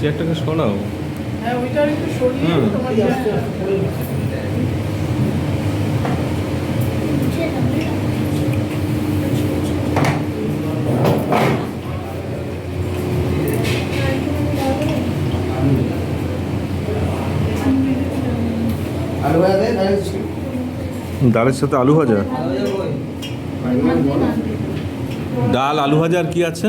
চেয়ারটাকে সরাও হ্যাঁ ওইটা একটু সরিয়ে তোমার। ডালের সাথে আলু ভাজা? ডাল আলু ভাজা আর কি আছে?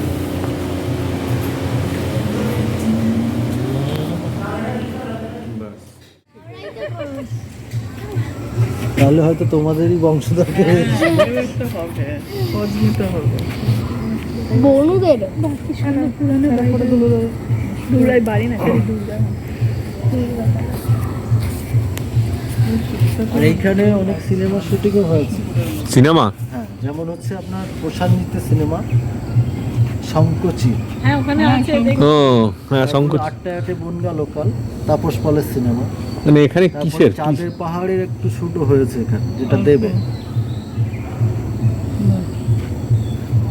তাহলে হয়তো তোমাদেরই বংশধরকে হবে বনুদের দুলাই বাড়ি না আর এইখানে অনেক সিনেমা শুটিংও হয়েছে। সিনেমা? হ্যাঁ যেমন হচ্ছে আপনার প্রশান্তিতে সিনেমা শঙ্কচি। হ্যাঁ ওখানে আছে দেখ। ও হ্যাঁ আটটা আটে বনগা লোকাল তাপস পালের সিনেমা। মানে এখানে কিসের? চাঁদের পাহাড়ের একটু শুটও হয়েছে এখানে যেটা দেবে।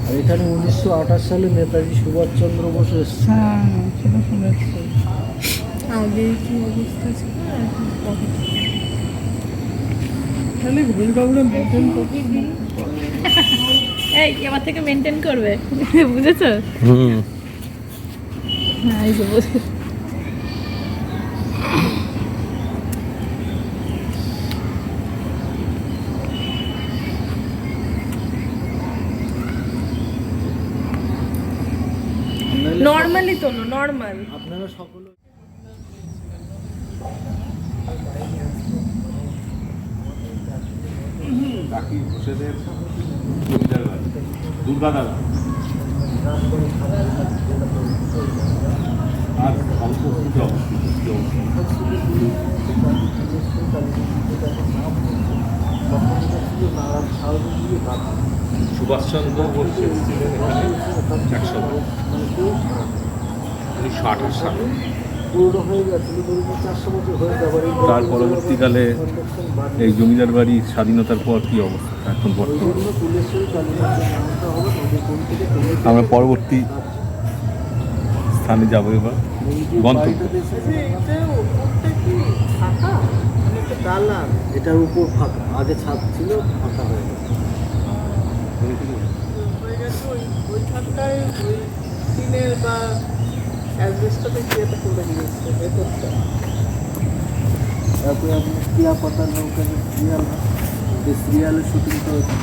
আর এখানে উনিশশো আঠাশ সালে নেতাজি সুভাষচন্দ্র বসু এসেছে। হ্যাঁ সেটা শুনেছি। আগে কি অবস্থা ছিল? তাহলে মেনটেন এই এবার থেকে মেনটেন করবে। বুঝেছ? হুম। হ্যাঁ এই যে নর্মালি তোলো নর্মাল আপনারা সকলে দুর্গা দাদা আর অল্প জল সুভাষচন্দ্র বসু এসেছিলেন এখানে একশো উনিশশো আঠাশ সালে। তার পরবর্তীকালে এই জমিদার বাড়ির স্বাধীনতার পর কি অবস্থা? এখন বর্তমান। আমরা পরবর্তী স্থানে যাব এবার। গন্তব্য। এটার উপর ফাঁকা। আগে ছাদ ছিল ফাঁকা হয়ে হয়ে গেছে। ওই ওইখানটায় ওই টিনের বা অ্যাসবেস্টাতে কি একটা করে দিয়েছে ভেতরটা তারপরে আপনার টিয়া পাতার নৌকা যে সিরিয়াল না সিরিয়ালের শুটিং করেছে।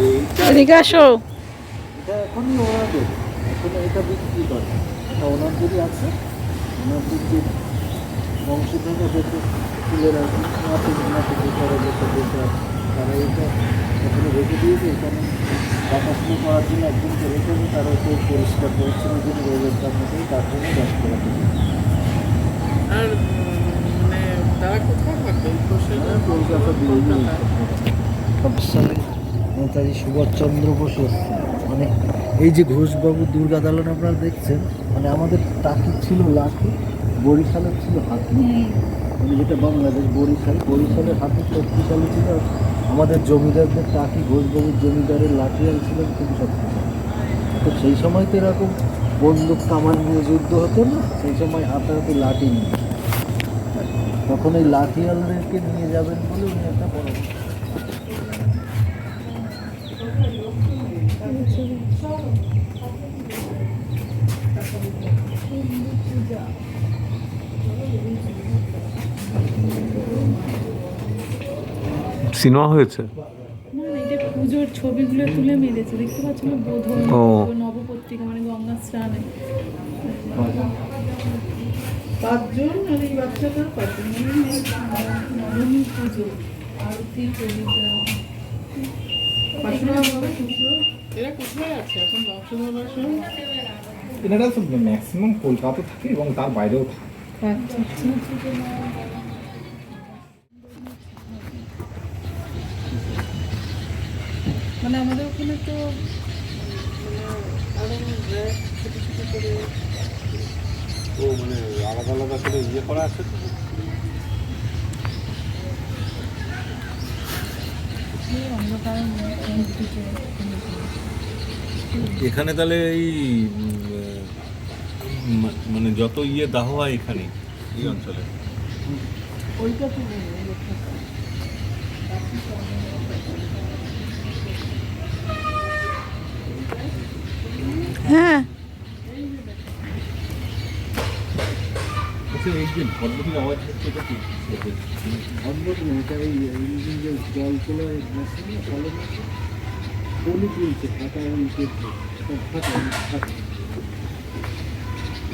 এইটা এদিকে আসো। এটা এখনই ওনাদের এখন এটা বিক্রি করে। এটা ওনাদেরই আছে ওনাদের যে বংশধর তুলে রাখি নাটে নাটে করে যেটা যেটা তারা এটা এখানে রেখে দিয়েছে এখানে দেখাশোনা করার জন্য একজনকে রেখে দিয়ে তারা একটু পরিষ্কার পরিচ্ছন্ন জন্য রোগের কারণে তার জন্য ব্যস্ত রাখে। আর মানে তারা কোথায় থাকে বসে কলকাতা দিয়ে নেতাজি সুভাষচন্দ্র বসু মানে এই যে ঘোষবাবু দুর্গা দালান আপনারা দেখছেন মানে আমাদের টাকি ছিল লাঠি বরিশালের ছিল হাতি। মানে যেটা বাংলাদেশ বরিশাল, বরিশালের হাতে শক্তিশালী ছিল, আমাদের জমিদারদের টাকি ঘোষবাবুর জমিদারের লাঠিয়াল ছিল খুবই শক্তিশালী তো সেই সময় তো এরকম বন্দুক, কামান নিয়ে যুদ্ধ হতো না, সেই সময় হাতাহাতি লাঠি নিয়ে। তখন এই লাঠিয়ালদেরকে নিয়ে যাবেন বলে উনি একটা বড় সিনেমা হয়েছে? পুজোর ছবিগুলো তুলে মেরেছে। দেখতে পাচ্ছ না বোধন নবপত্রিকা মানে গঙ্গা স্নানে। পাঁচজন আর এই পাঁচজন পুজো আরতি এরা ম্যাক্সিমাম কলকাতা থাকে এবং তার বাইরেও থাকে। মানে আমাদের ওখানে তো আরও র্যাক ছোট ছোট করে ও মানে আলাদা আলাদা করে ইয়ে করা আছে তো এখানে তাহলে এই মানে যত ইয়ে দাহ হয় এখানে এই অঞ্চলে। হ্যাঁ। আচ্ছা এই যে আওয়াজ হচ্ছে এটা কি? অদ্ভুত না এটা এই ইঞ্জিন যে জল তোলা মেশিন তুলছে এবং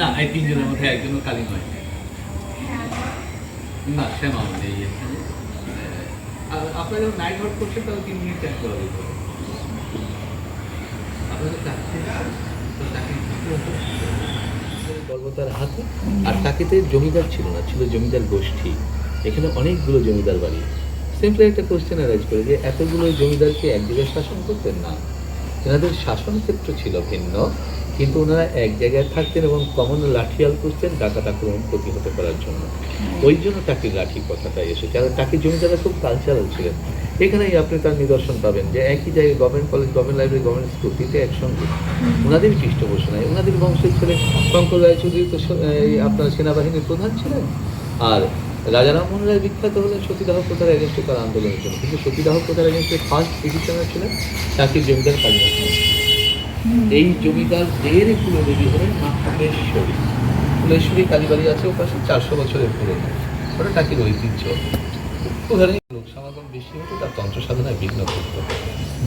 না এই তিনজনের মধ্যে একজনও কালী নয়। না শ্যামা মানে এই আর আপনারা যখন নাইট আউট করছেন তাহলে তিন মিনিট ট্যাক করা যেত আপনাদের হাতে। আর টাকিতে জমিদার ছিল না ছিল জমিদার গোষ্ঠী। এখানে অনেকগুলো জমিদার বাড়ি সিম্পলি একটা কোশ্চেন অ্যারাইজ করে যে এতগুলো জমিদারকে এক জায়গায় শাসন করতেন না? এনাদের শাসন ক্ষেত্র ছিল ভিন্ন। কিন্তু ওনারা এক জায়গায় থাকতেন এবং কমন লাঠিয়াল করতেন ডাকাত আক্রমণ প্রতিহত করার জন্য। ওই জন্য টাকির লাঠি কথাটা এসেছে। আর টাকির জমিদাররা খুব কালচারাল ছিলেন। এখানেই আপনি তার নিদর্শন পাবেন যে একই জায়গায় government college government library government school তিনটে একসঙ্গে। ওনাদের পৃষ্ঠপোষণায় ওনাদের বংশের ছেলে শঙ্কর রায়চৌধুরী তো এই আপনার সেনাবাহিনীর প্রধান ছিলেন। আর রাজা রামমোহন রায় বিখ্যাত হলেন সতীদাহ প্রথার এগেনস্টে তার আন্দোলনের জন্য। কিন্তু সতীদাহ প্রথার এগেনস্টে ফার্স্ট পিটিশনার ছিলেন চাকরির জমিদার মিশ্র। এই জমিদারদের কুলদেবী হলেন মা ফুলেশ্বরী ফুলেশ্বরী কালীবাড়ি আছে ওপাশে চারশো বছরের পুরনো। ওটা টাকির ঐতিহ্য। ওখানে লোক সমাগম বেশি হতো তার তন্ত্র সাধনায় বিঘ্ন করত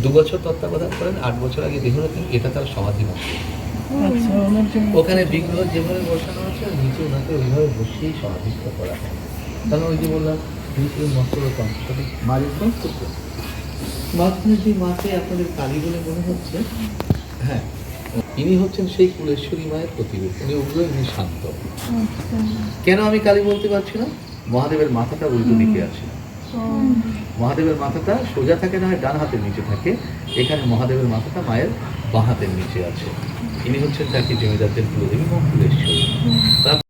দু বছর তত্ত্বাবধান করেন আট বছর আগে এটা তার সমাধি মন্দির। আচ্ছা ওখানে বিগ্রহ যেভাবে বসানো আছে নিচে ওনাকে ওইভাবে বসিয়েই সমাধিস্থ করা হয়। কারণ ওই যে বললাম নিচে মস্ত তন্ত্রসাধী মাঝে মাঝখানে যে মাকে আপনাদের কালী বলে মনে হচ্ছে হ্যাঁ। ইনি হচ্ছেন সেই কুলেশ্বরী মায়ের প্রতিরূপ উনি উগ্র, ইনি শান্ত। কেন আমি কালী বলতে পারছি না? মহাদেবের মাথাটা উল্টো দিকে আছে। মহাদেবের মাথাটা সোজা থাকে না, ডান হাতের নিচে থাকে। এখানে মহাদেবের মাথাটা মায়ের বাঁ হাতের নিচে আছে। ইনি হচ্ছেন তাকে জমিদারদের কুলদেবী? এবং সরস্বতী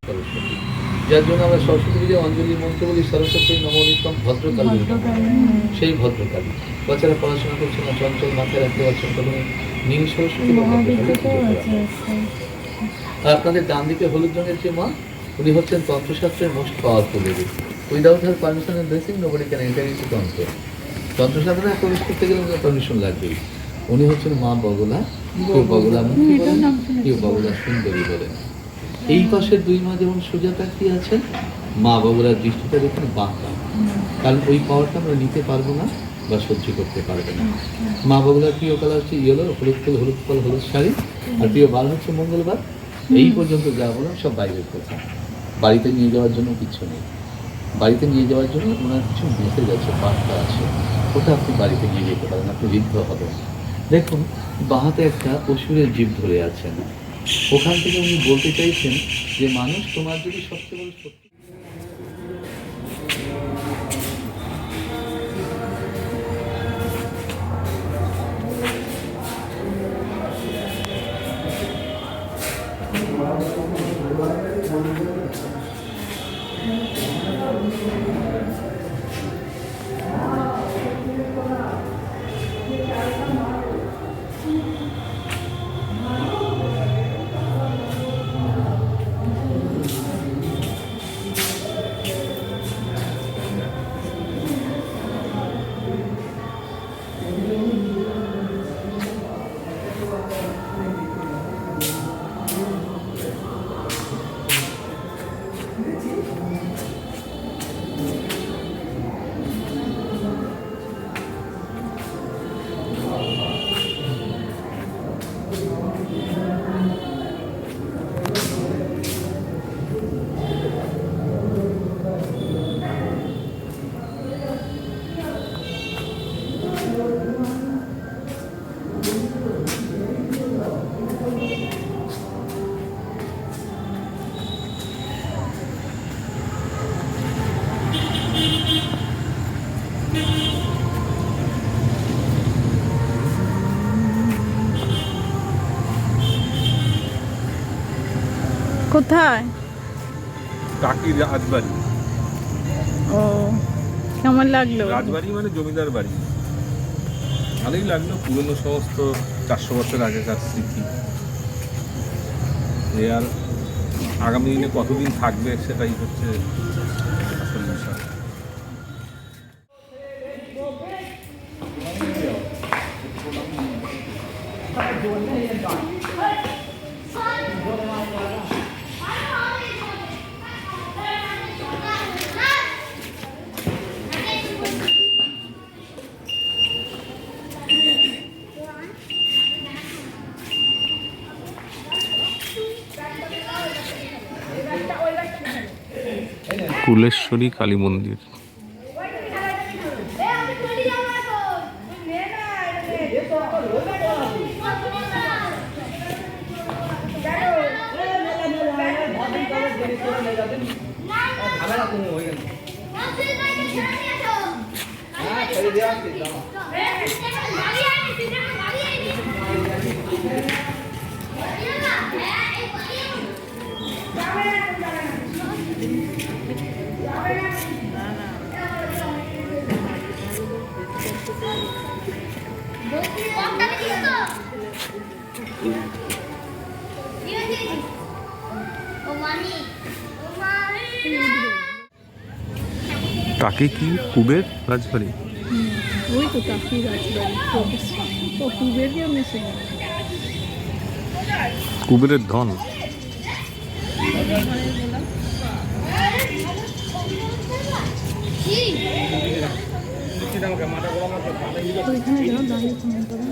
যার জন্য আমরা সরস্বতী পুজোয় অঞ্জলি মন্ত্র বলি, সরস্বতী নবনীতম ভদ্রকালী। সেই ভদ্রকালী। বাচ্চারা পড়াশোনা করছে না, চঞ্চল মাথায় রাখতে পারছেন তখন নীল সরস্বতী পুজো আর আপনাদের ডান দিকে হলুদ রঙের যে মা, উনি হচ্ছেন তন্ত্রশাস্ত্রের most powerful lady. Without her permission and blessing nobody can enter into তন্ত্র। তন্ত্রশাস্ত্রে প্রবেশ করতে গেলে ওনার পারমিশন লাগবেই। উনি হচ্ছেন মা বগলা। কেউ বগলা মুখী বলেন কেউ বগলা সুন্দরী বলেন এই পাশের দুই মা যেমন সোজা তাকিয়ে আছেন, মা বগলার দৃষ্টিটা দেখুন বাঁকা। কারণ ওই পাওয়ারটা আমরা নিতে পারব না বা সহ্য করতে পারবে না। মা বগলার প্রিয় কালার হচ্ছে ইয়েলো, হলুদ ফুল, হলুদ ফল, হলুদ শাড়ি। আর প্রিয় বার হচ্ছে মঙ্গলবার। এই পর্যন্ত যা বললাম, সব বাইরের কথা বাড়িতে নিয়ে যাওয়ার জন্য কিছু নেই। বাড়িতে নিয়ে যাওয়ার জন্য ওনার কিছু মেসেজ আছে, বার্তা আছে। ওটা আপনি বাড়িতে নিয়ে যেতে পারেন, আপনি ঋদ্ধ হবেন। দেখুন বাহাতে একটা অসুরের জীব ধরে আছেন। ওখান থেকে উনি বলতে চাইছেন যে মানুষ তোমার যদি সবচেয়ে বড় শক্তি কোথায়? রাজবাড়ি। ও কেমন লাগল? রাজবাড়ি মানে জমিদার বাড়ি। ভালোই লাগল পুরনো সমস্ত চারশো বছর আগেকার স্মৃতি। এ আর আগামী দিনে কতদিন থাকবে সেটাই হচ্ছে আসল বিষয়। কুলেশ্বরী কালী মন্দির। তাকে কি? কুবের রাজবাড়ি? ওই তো কাকি রাজবাড়ি ও কুবের কেউ মিশে কুবেরের ধন। ওইখানে যাও দাঁড়িয়ে ফোন করো।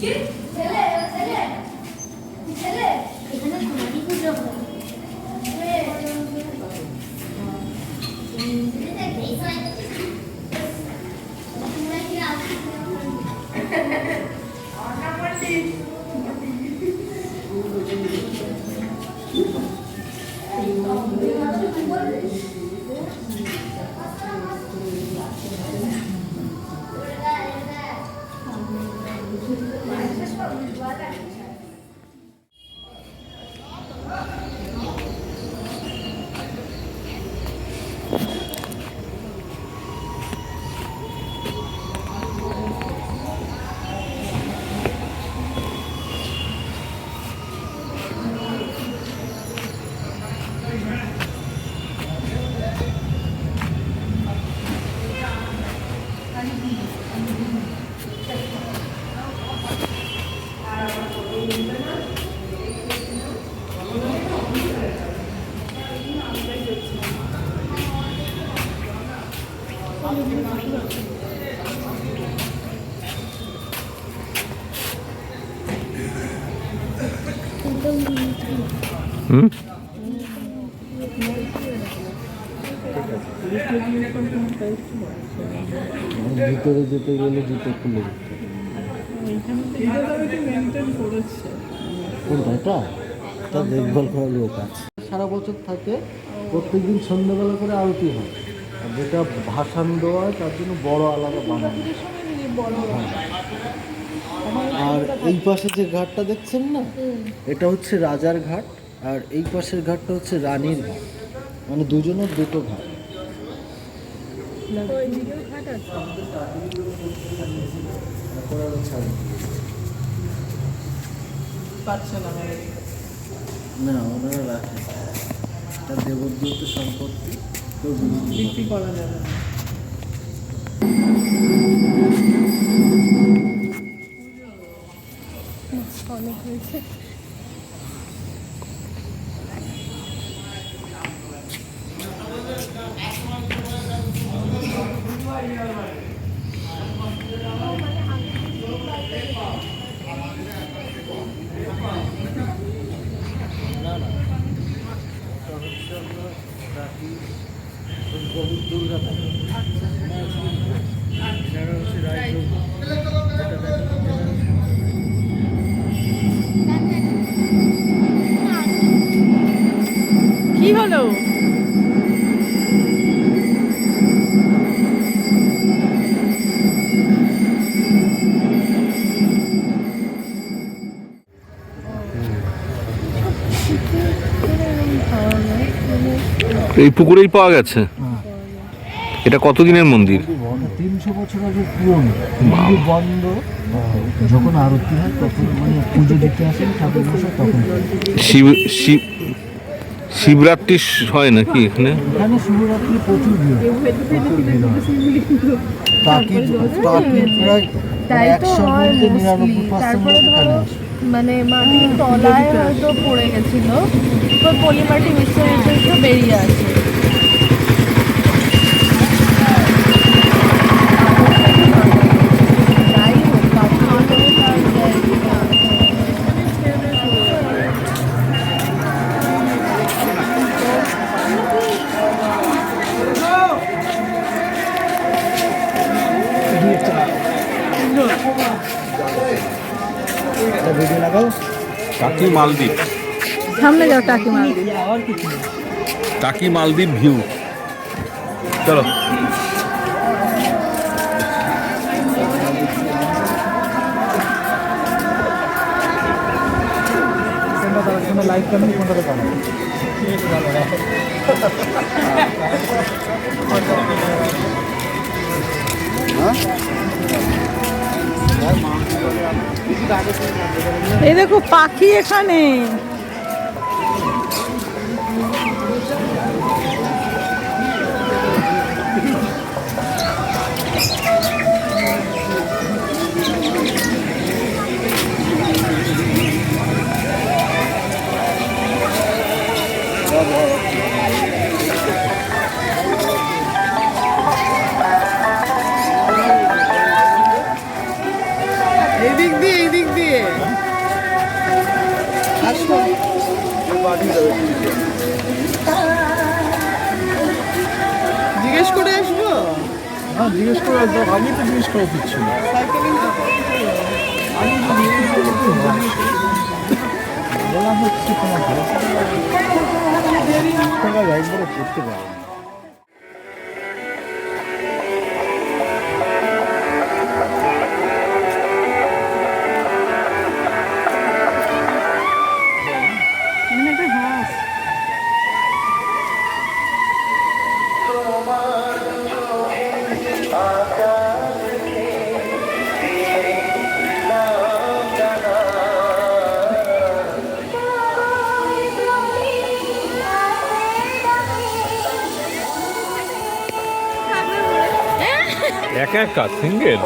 হুম কোনটা? এটা? এটা দেখভাল করার লোক আছে। সারা বছর থাকে, প্রত্যেকদিন সন্ধ্যাবেলা করে আরতি হয়। আর যেটা ভাসান দেওয়া হয়, তার জন্য বড় আলাদা বানানো হয়। আর এই পাশে যে ঘাটটা দেখছেন না? এটা হচ্ছে রাজার ঘাট, আর এই পাশের ঘাটটা হচ্ছে রানীর ঘাট। মানে দুজনের দুটো ঘাট তারপরে আরও ছাড়ি। পাচ্ছে না না ওনারা রাখে। এটা দেবদ্রত সম্পত্তি। বিক্রি করে যাবে না। অনেক হয়েছে। রাখি দুর্গা থাকে এই পুকুরেই পাওয়া গেছে। হ্যাঁ। এটা কতদিনের মন্দির? তিনশো বছর আগে পুরনো। মন্দির বন্ধ। যখন আরতি হয় তখন মানে পুজো দিতে আসেন ঠাকুর মশাই তখন। শিব শিব শিবরাত্রি হয় নাকি এখানে? এখানে শিবরাত্রি প্রচুর ভিড় প্রায়। নিরানব্বই পার্সেন্ট মানে মাটির তলায় হয়তো পড়ে গেছিল। তো পলিমাটি মিশে মিশে বেরিয়ে আসে জায়গা। ভিডিও লাগাও মালদ্বীপ সামনে যাও টাকি মার টাকি মালদ্বীপ ভিউ। চলো। কোনটা দেখাবো এই দেখো পাখি এখানে। আমি তো দিচ্ছি না সাইকেলিং বলা হচ্ছে তোমার ভালো টাকা একবারে করতে পারো। একা সিঙ্গেল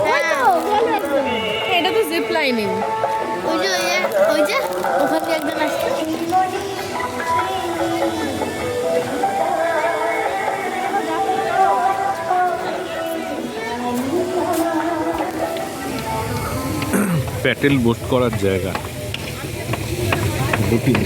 এটা তো জিপ লাইনিং ওই যে ওই যে ওখান একজন আসছে। প্যাটেল বোট করার জায়গা। বোটিং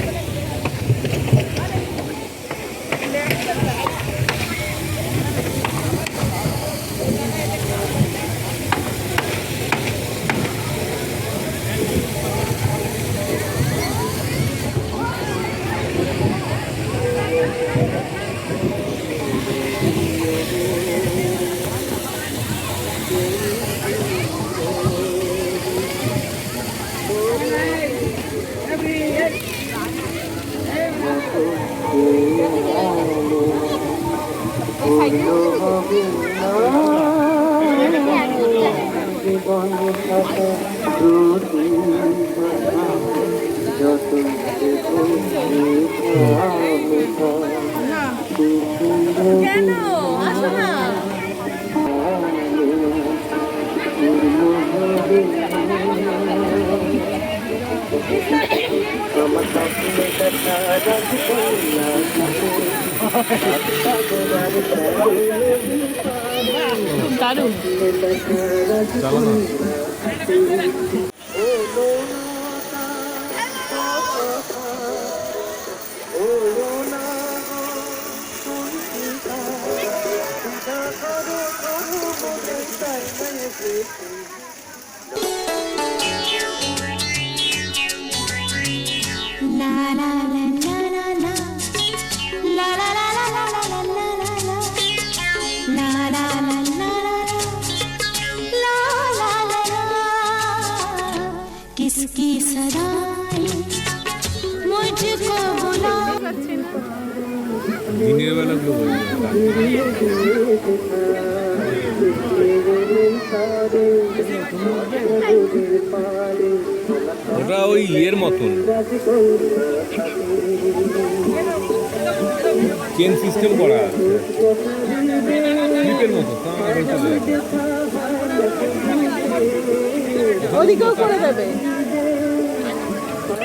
যায় ওটা ওই ইয়ের মতন। চেন সিস্টেম করা আছে। ওদিকেও করে দেবে।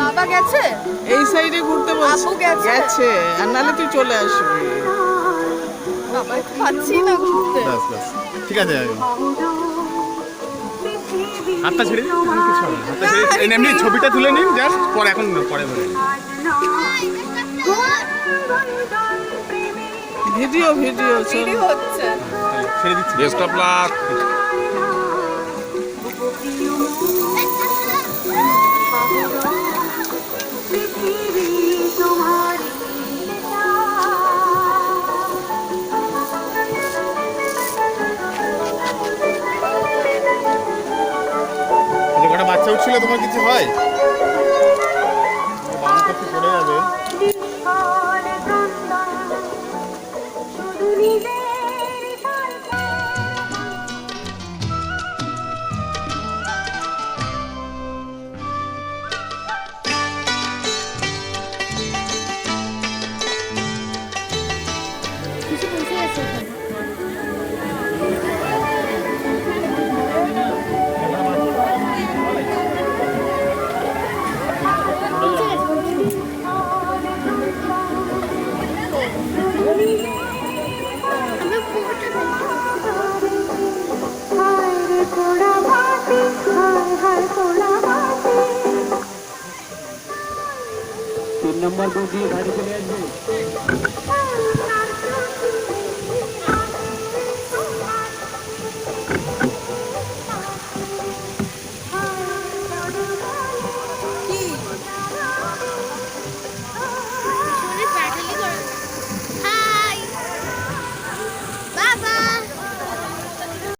বাবা গেছে? এই সাইডে ঘুরতে বলছি। আপু গেছে? গেছে। আর নাহলে তুই চলে আসবি। বাবা পাচ্ছি না ঘুরতে। বাস বাস ঠিক আছে হাতটা ছেড়ে দিন আর কিছু হবে না। হাতটা ছেড়ে এমনি ছবিটা তুলে নিন জাস্ট পরে এখন পরে। ভিডিও ভিডিও হচ্ছে। ছেড়ে দিচ্ছি। বেস্ট অফ লাক তোমার কিছু হয়?